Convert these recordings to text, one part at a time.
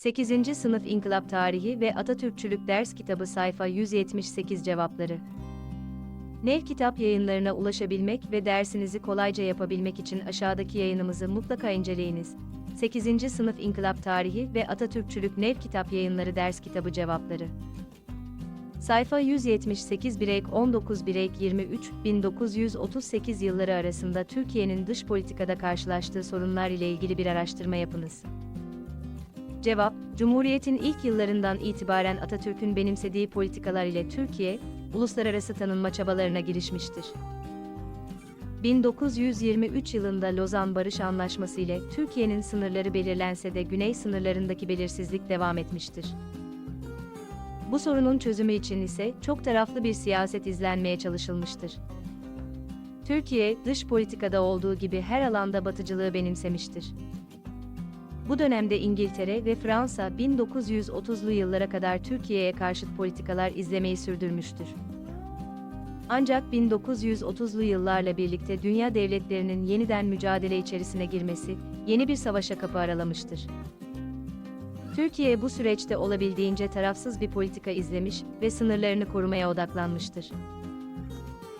8. Sınıf İnkılap Tarihi ve Atatürkçülük Ders Kitabı sayfa 178 cevapları. Nev Kitap yayınlarına ulaşabilmek ve dersinizi kolayca yapabilmek için aşağıdaki yayınımızı mutlaka inceleyiniz. 8. Sınıf İnkılap Tarihi ve Atatürkçülük Nev Kitap Yayınları Ders Kitabı Cevapları. Sayfa 178 Birek 19 Birek 23 1938 yılları arasında Türkiye'nin dış politikada karşılaştığı sorunlar ile ilgili bir araştırma yapınız. Cevap, Cumhuriyet'in ilk yıllarından itibaren Atatürk'ün benimsediği politikalar ile Türkiye, uluslararası tanınma çabalarına girişmiştir. 1923 yılında Lozan Barış Anlaşması ile Türkiye'nin sınırları belirlense de güney sınırlarındaki belirsizlik devam etmiştir. Bu sorunun çözümü için ise çok taraflı bir siyaset izlenmeye çalışılmıştır. Türkiye, dış politikada olduğu gibi her alanda batıcılığı benimsemiştir. Bu dönemde İngiltere ve Fransa 1930'lu yıllara kadar Türkiye'ye karşıt politikalar izlemeyi sürdürmüştür. Ancak 1930'lu yıllarla birlikte dünya devletlerinin yeniden mücadele içerisine girmesi, yeni bir savaşa kapı aralamıştır. Türkiye bu süreçte olabildiğince tarafsız bir politika izlemiş ve sınırlarını korumaya odaklanmıştır.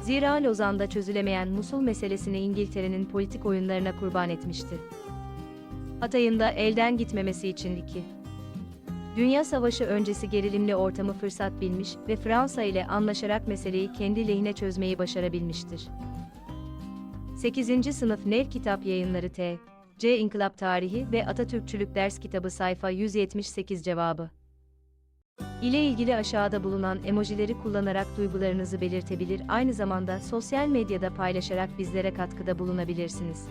Zira Lozan'da çözülemeyen Musul meselesini İngiltere'nin politik oyunlarına kurban etmişti. Hatay'ın da elden gitmemesi için iki. Dünya Savaşı öncesi gerilimli ortamı fırsat bilmiş ve Fransa ile anlaşarak meseleyi kendi lehine çözmeyi başarabilmiştir. 8. Sınıf Nev Kitap Yayınları T. C. İnkılap Tarihi ve Atatürkçülük Ders Kitabı sayfa 178 cevabı. ile ilgili aşağıda bulunan emojileri kullanarak duygularınızı belirtebilir aynı zamanda sosyal medyada paylaşarak bizlere katkıda bulunabilirsiniz.